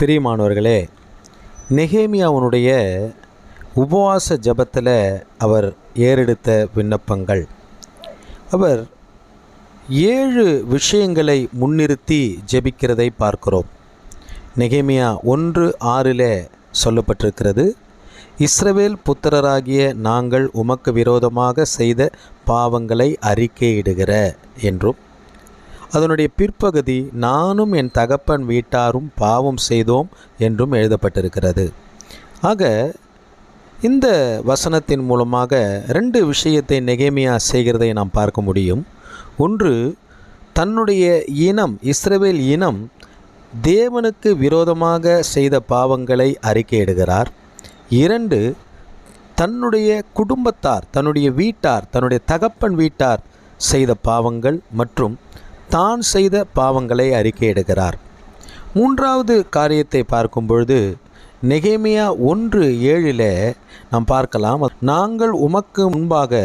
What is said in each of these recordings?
பிரியமானவர்களே நெகேமியாவுனுடைய உபவாச ஜபத்தில் அவர் ஏறெடுத்த விண்ணப்பங்கள். அவர் ஏழு விஷயங்களை முன்னிறுத்தி ஜெபிக்கிறதை பார்க்கிறோம். நெகேமியா ஒன்று ஆறில் சொல்லப்பட்டிருக்கிறது இஸ்ரவேல் புத்திரராகிய நாங்கள் உமக்கு விரோதமாக செய்த பாவங்களை அறிக்கையிடுகிற என்றும். அதனுடைய பிற்பகுதி நானும் என் தகப்பன் வீட்டாரும் பாவம் செய்தோம் என்றும் எழுதப்பட்டிருக்கிறது. ஆக இந்த வசனத்தின் மூலமாக ரெண்டு விஷயத்தை நெகேமியா செய்கிறதை நாம் பார்க்க முடியும். ஒன்று தன்னுடைய இனம் இஸ்ரேவேல் இனம் தேவனுக்கு விரோதமாக செய்த பாவங்களை அறிக்கையிடுகிறார். இரண்டு தன்னுடைய குடும்பத்தார் தன்னுடைய வீட்டார் தன்னுடைய தகப்பன் வீட்டார் செய்த பாவங்கள் மற்றும் தான் செய்த பாவங்களை அறிக்கையிடுகிறார் மூன்றாவது காரியத்தை பார்க்கும் பொழுது நெகேமியா ஒன்று ஏழில் நாம் பார்க்கலாம். நாங்கள் உமக்கு முன்பாக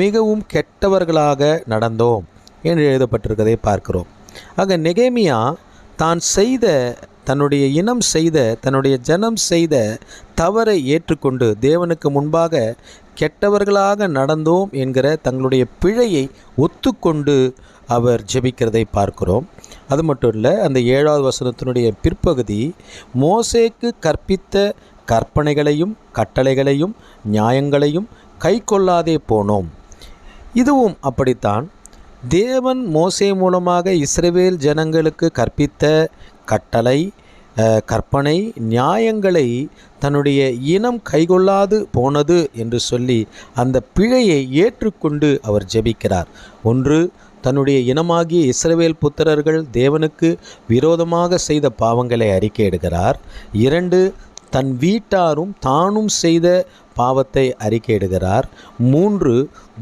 மிகவும் கெட்டவர்களாக நடந்தோம் என்று எழுதப்பட்டிருக்கதை பார்க்கிறோம். ஆக நெகேமியா தான் செய்த தன்னுடைய இனம் செய்த தன்னுடைய ஜனம் செய்த தவறை ஏற்றுக்கொண்டு தேவனுக்கு முன்பாக கெட்டவர்களாக நடந்தோம் என்கிற தங்களுடைய பிழையை ஒத்துக்கொண்டு அவர் ஜெபிக்கிறதை பார்க்கிறோம். அது மட்டும் இல்லை அந்த ஏழாவது வசனத்தினுடைய பிற்பகுதி மோசேக்கு கற்பித்த கற்பனைகளையும் கட்டளைகளையும் நியாயங்களையும் கை கொள்ளாதே போனோம். இதுவும் அப்படித்தான். தேவன் மோசே மூலமாக இஸ்ரேவேல் ஜனங்களுக்கு கற்பித்த கட்டளை கற்பனை நியாயங்களை தன்னுடைய இனம் கைகொள்ளாது போனது என்று சொல்லி அந்த பிழையை ஏற்றுக்கொண்டு அவர் ஜெபிக்கிறார். ஒன்று தன்னுடைய இனமாகிய இஸ்ரவேல் புத்திரர்கள் தேவனுக்கு விரோதமாக செய்த பாவங்களை அறிக்கையிடுகிறார் இரண்டு தன் வீட்டாரும் தானும் செய்த பாவத்தை அறிக்கையிடுகிறார் மூன்று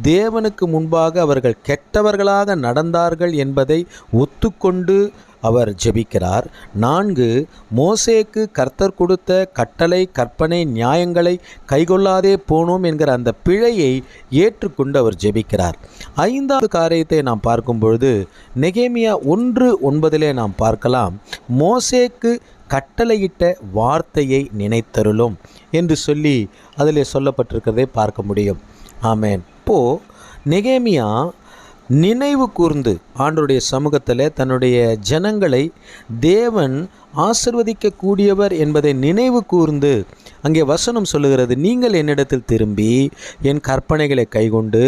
தேவனுக்கு முன்பாக அவர்கள் கெட்டவர்களாக நடந்தார்கள் என்பதை ஒத்துக்கொண்டு அவர் ஜெபிக்கிறார். நான்கு மோசேக்கு கர்த்தர் கொடுத்த கட்டளை கற்பனை நியாயங்களை கைகொள்ளாதே போனோம் என்கிற அந்த பிழையை ஏற்றுக்கொண்டு அவர் ஜெபிக்கிறார். ஐந்தாவது காரியத்தை நாம் பார்க்கும் பொழுது நெகேமியா ஒன்று ஒன்பதிலே நாம் பார்க்கலாம். மோசேக்கு கட்டளையிட்ட வார்த்தையை நினைத்தருளும் என்று சொல்லி அதில் சொல்லப்பட்டிருக்கிறதை பார்க்க முடியும். ஆமேன். இப்போது நெகேமியா நினைவு கூர்ந்து ஆண்டருடைய சமூகத்தில் தன்னுடைய ஜனங்களை தேவன் ஆசிர்வதிக்கக்கூடியவர் என்பதை நினைவு கூர்ந்து அங்கே வசனம் சொல்லுகிறது. நீங்கள் என்னிடத்தில் திரும்பி என் கற்பனைகளை கைகொண்டு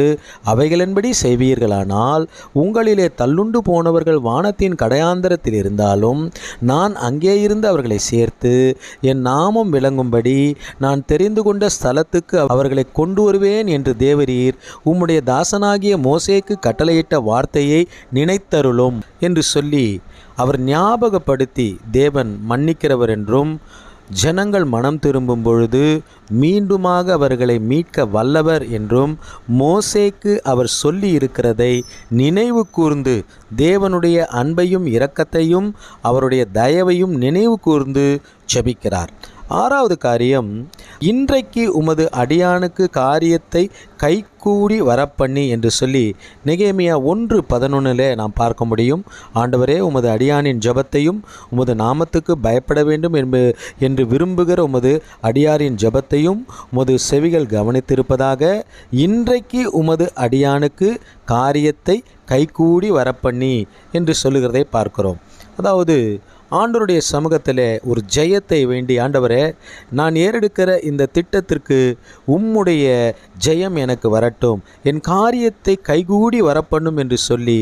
அவைகளின்படி செய்வீர்களானால் உங்களிலே தள்ளுண்டு போனவர்கள் வானத்தின் கடையாந்தரத்தில் இருந்தாலும் நான் அங்கே இருந்து அவர்களை சேர்த்து என் நாமம் விளங்கும்படி நான் தெரிந்து கொண்ட ஸ்தலத்துக்கு அவர்களை கொண்டு வருவேன் என்று தேவரீர் உம்முடைய தாசனாகிய மோசேக்கு கட்டளையிட்ட வார்த்தையை நினைத்தருளும் என்று சொல்லி அவர் ஞாபகப்படுத்தி தேவன் மன்னிக்கிறவர் என்றும் ஜனங்கள் மனம் திரும்பும் பொழுது மீண்டுமாக அவர்களை மீட்க வல்லவர் என்றும் மோசேக்கு அவர் சொல்லி இருக்கிறதை நினைவு கூர்ந்து தேவனுடைய அன்பையும் இரக்கத்தையும் அவருடைய தயவையும் நினைவு கூர்ந்து ஜபிக்கிறார். ஆறாவது காரியம் இன்றைக்கு உமது அடியானுக்கு காரியத்தை கைகூடி வரப்பண்ணி என்று சொல்லி நெகேமியா ஒன்று பதினொன்றிலே நாம் பார்க்க முடியும். ஆண்டவரே உமது அடியானின் ஜெபத்தையும் உமது நாமத்துக்கு பயப்பட வேண்டும் என்று என்று விரும்புகிற உமது அடியாரின் ஜெபத்தையும் உமது செவிகள் கவனித்திருப்பதாக இன்றைக்கு உமது அடியானுக்கு காரியத்தை கைகூடி வரப்பண்ணி என்று சொல்லுகிறதை பார்க்கிறோம். அதாவது ஆண்டவருடைய சமூகத்தில் ஒரு ஜெயத்தை வேண்டி ஆண்டவரே நான் ஏறெடுக்கிற இந்த திட்டத்திற்கு உம்முடைய ஜெயம் எனக்கு வரட்டும். என் காரியத்தை கைகூடி வரப்பண்ணும் என்று சொல்லி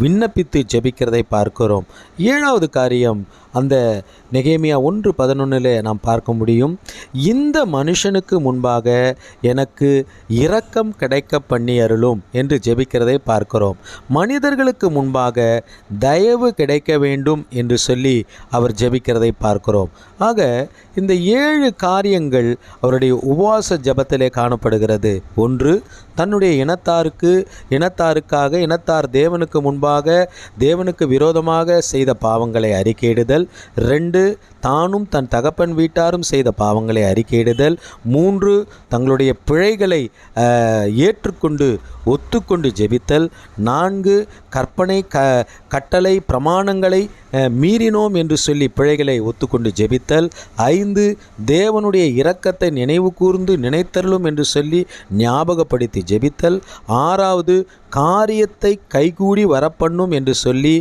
விண்ணப்பித்து ஜெபிக்கிறதை பார்க்கிறோம். ஏழாவது காரியம் அந்த நெகேமியா ஒன்று பதினொன்றில் நாம் பார்க்க முடியும். இந்த மனுஷனுக்கு முன்பாக எனக்கு இரக்கம் கிடைக்க பண்ணி அருளும் என்று ஜெபிக்கிறதை பார்க்கிறோம். மனிதர்களுக்கு முன்பாக தயவு கிடைக்க வேண்டும் என்று சொல்லி அவர் ஜெபிக்கிறதை பார்க்கிறோம். ஆக இந்த ஏழு காரியங்கள் அவருடைய உபவாச ஜபத்திலே காணப்படுகிறது. ஒன்று தன்னுடைய இனத்தாருக்கு இனத்தாருக்காக இனத்தார் தேவனுக்கு முன்பாக தேவனுக்கு விரோதமாக செய்த பாவங்களை அறிக்கையிடுதல். ரெண்டு தானும் தன் தகப்பன் வீட்டாரும் செய்த பாவங்களை அறிக்கையிடுதல். மூன்று தங்களுடைய பிழைகளை ஏற்றுக்கொண்டு ஒத்துக்கொண்டு ஜெபித்தல். நான்கு கற்பனை க கட்டளை பிரமாணங்களை மீறினோம் என்று சொல்லி பிழைகளை ஒத்துக்கொண்டு ஜெபித்தல் ஐந்து தேவனுடைய இரக்கத்தை நினைவு கூர்ந்து நினைத்தருளும் என்று சொல்லி ஞாபகப்படுத்தி ஜெபித்தல் ஆறாவது காரியத்தை கைகூடி வரப்பண்ணும் என்று சொல்லி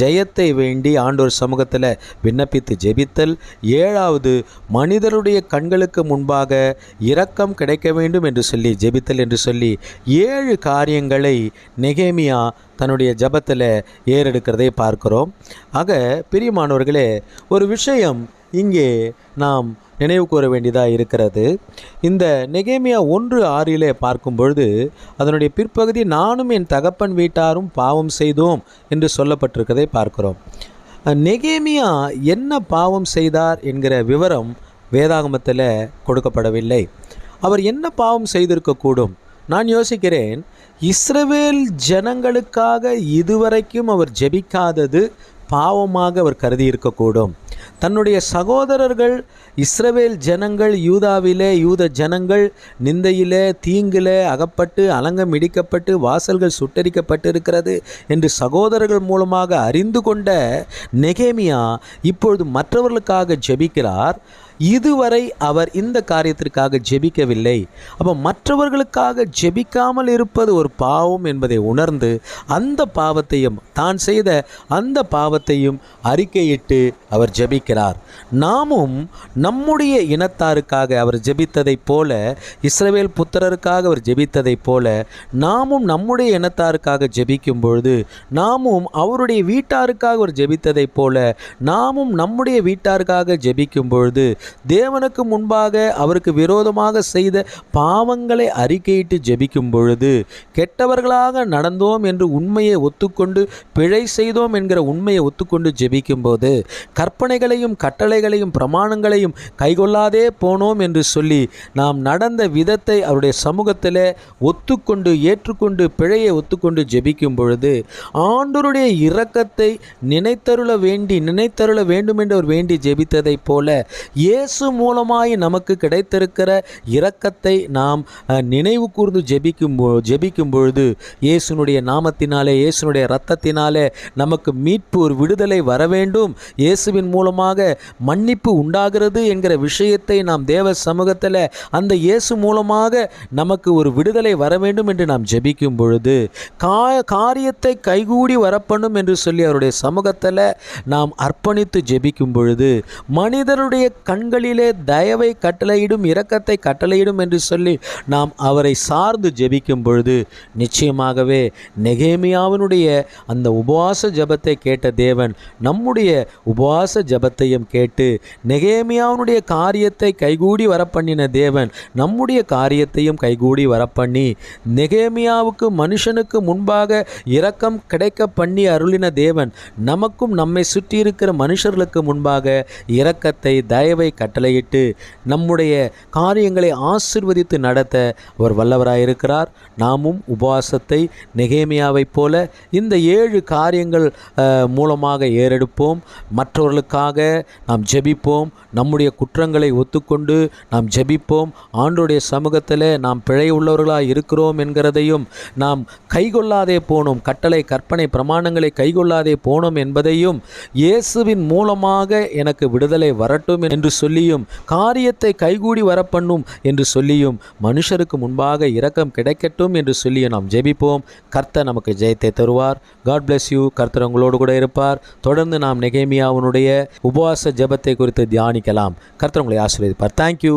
ஜெயத்தை வேண்டி ஆண்டோர் சமூகத்தில் விண்ணப்பித்து ஜெபித்தல் ஏழாவது மனிதருடைய கண்களுக்கு முன்பாக இரக்கம் கிடைக்க வேண்டும் என்று சொல்லி ஜெபித்தல் என்று சொல்லி ஏழு காரியங்களை நெகேமியா தன்னுடைய ஜபத்தில் ஏறெடுக்கிறதை பார்க்கிறோம். ஆக பிரியமானவர்களே ஒரு விஷயம் இங்கே நாம் நினைவு கூற வேண்டியதாக இருக்கிறது. இந்த நெகேமியா ஒன்று ஆறிலே பார்க்கும் பொழுது அதனுடைய பிற்பகுதி நானும் என் தகப்பன் வீட்டாரும் பாவம் செய்தோம் என்று சொல்லப்பட்டிருக்கிறதை பார்க்கிறோம். நெகேமியா என்ன பாவம் செய்தார் என்கிற விவரம் வேதாகமத்தில் கொடுக்கப்படவில்லை. அவர் என்ன பாவம் செய்திருக்கக்கூடும்? நான் யோசிக்கிறேன் இஸ்ரவேல் ஜனங்களுக்காக இதுவரைக்கும் அவர் ஜெபிக்காதது பாவமாக அவர் கருதி இருக்கக்கூடும் தன்னுடைய சகோதரர்கள் இஸ்ரவேல் ஜனங்கள் யூதாவிலே யூத ஜனங்கள் நிந்தையிலே தீங்கிலே அகப்பட்டு அலங்கம் இடிக்கப்பட்டு வாசல்கள் சுட்டரிக்கப்பட்டு இருக்கிறது என்று சகோதரர்கள் மூலமாக அறிந்து கொண்ட நெகேமியா இப்பொழுது மற்றவர்களுக்காக ஜெபிக்கிறார். இதுவரை அவர் இந்த காரியத்திற்காக ஜெபிக்கவில்லை. அப்போ மற்றவர்களுக்காக ஜெபிக்காமல் இருப்பது ஒரு பாவம் என்பதை உணர்ந்து அந்த பாவத்தையும் தான் செய்த அந்த பாவத்தையும் அறிக்கையிட்டு அவர் ஜெபிக்கிறார். நாமும் நம்முடைய இனத்தாருக்காக அவர் ஜெபித்ததைப் போல இஸ்ரவேல் புத்திரருக்காக அவர் ஜெபித்ததைப் போல நாமும் நம்முடைய இனத்தாருக்காக ஜெபிக்கும் பொழுது நாமும் அவருடைய வீட்டாருக்காக அவர் ஜெபித்ததைப் போல நாமும் நம்முடைய வீட்டாருக்காக ஜெபிக்கும் பொழுது தேவனுக்கு முன்பாக அவருக்கு விரோதமாக செய்த பாவங்களை அறிக்கையிட்டு ஜெபிக்கும் பொழுது கெட்டவர்களாக நடந்தோம் என்று உண்மையை ஒத்துக்கொண்டு பிழை செய்தோம் என்கிற உண்மையை ஒத்துக்கொண்டு ஜெபிக்கும் போது கற்பனைகளையும் கட்டளைகளையும் பிரமாணங்களையும் கைகொள்ளாதே போனோம் என்று சொல்லி நாம் நடந்த விதத்தை அவருடைய சமூகத்தில் ஒத்துக்கொண்டு ஏற்றுக்கொண்டு பிழையை ஒத்துக்கொண்டு ஜெபிக்கும் பொழுது ஆண்டோருடைய இரக்கத்தை நினைத்தருள வேண்டி நினைத்தருள வேண்டும் என்று அவர் வேண்டி ஜெபித்ததைப் போல ஏ இயேசு மூலமாய் நமக்கு கிடைத்திருக்கிற இரக்கத்தை நாம் நினைவு கூர்ந்து ஜெபிக்கும் ஜெபிக்கும் பொழுது இயேசுனுடைய நாமத்தினாலே இயேசுனுடைய இரத்தத்தினாலே நமக்கு மீட்பு ஒரு விடுதலை வர வேண்டும் இயேசுவின் மூலமாக மன்னிப்பு உண்டாகிறது என்கிற விஷயத்தை நாம் தேவ சமூகத்தில் அந்த இயேசு மூலமாக நமக்கு ஒரு விடுதலை வர வேண்டும் என்று நாம் ஜெபிக்கும் பொழுது கா காரியத்தை கைகூடி வரப்பண்ணும் என்று சொல்லி அவருடைய சமூகத்தில் நாம் அர்ப்பணித்து ஜெபிக்கும் பொழுது மனிதருடைய கண்களிலே தயவை கட்டளையிடும் இரக்கத்தை கட்டளையிடும் என்று சொல்லி நாம் அவரை சார்ந்து ஜெபிக்கும் பொழுது நிச்சயமாகவே நெகேமியாவினுடைய அந்த உபவாச ஜெபத்தை கேட்ட தேவன் நம்முடைய உபவாச ஜெபத்தையும் கேட்டு நெகேமியாவினுடைய காரியத்தை கைகூடி வரப்பண்ணின தேவன் நம்முடைய காரியத்தையும் கைகூடி வரப்பண்ணி நெகேமியாவுக்கு மனுஷனுக்கு முன்பாக இரக்கம் கிடைக்க பண்ணி அருளின தேவன் நமக்கும் நம்மை சுற்றி இருக்கிற மனுஷர்களுக்கு முன்பாக இரக்கத்தை தயவை கட்டளையிட்டு நம்முடைய காரியங்களை ஆசிர்வதித்து நடத்த அவர் வல்லவராயிருக்கிறார். நாமும் உபவாசத்தை நெகேமியாவைப் போல இந்த ஏழு காரியங்கள் மூலமாக ஏறெடுப்போம். மற்றவர்களுக்காக நாம் ஜெபிப்போம். நம்முடைய குற்றங்களை ஒத்துக்கொண்டு நாம் ஜெபிப்போம். ஆண்டுடைய சமூகத்தில் நாம் பிழை உள்ளவர்களாக இருக்கிறோம் என்கிறதையும் நாம் கைகொள்ளாதே போனோம். கட்டளை கற்பனை பிரமாணங்களை கைகொள்ளாதே போனோம் என்பதையும் இயேசுவின் மூலமாக எனக்கு விடுதலை வரட்டும் என்று சொல்லியும் காரியத்தை கைகூடி வரப்பண்ணும் என்று சொல்லியும் மனுஷருக்கு முன்பாக இரக்கம் கிடைக்கட்டும் என்று சொல்லியும் நாம் ஜெபிப்போம். கர்த்தர் நமக்கு ஜெயத்தை தருவார். காட் பிளஸ் யூ கர்த்தர் உங்களோடு கூட இருப்பார். தொடர்ந்து நாம் நெகேமியாவுனுடைய உபவாச ஜெபத்தை குறித்து தியானிக்கலாம். கர்த்தர் உங்களை ஆசீர்வதிப்பார். தேங்க்யூ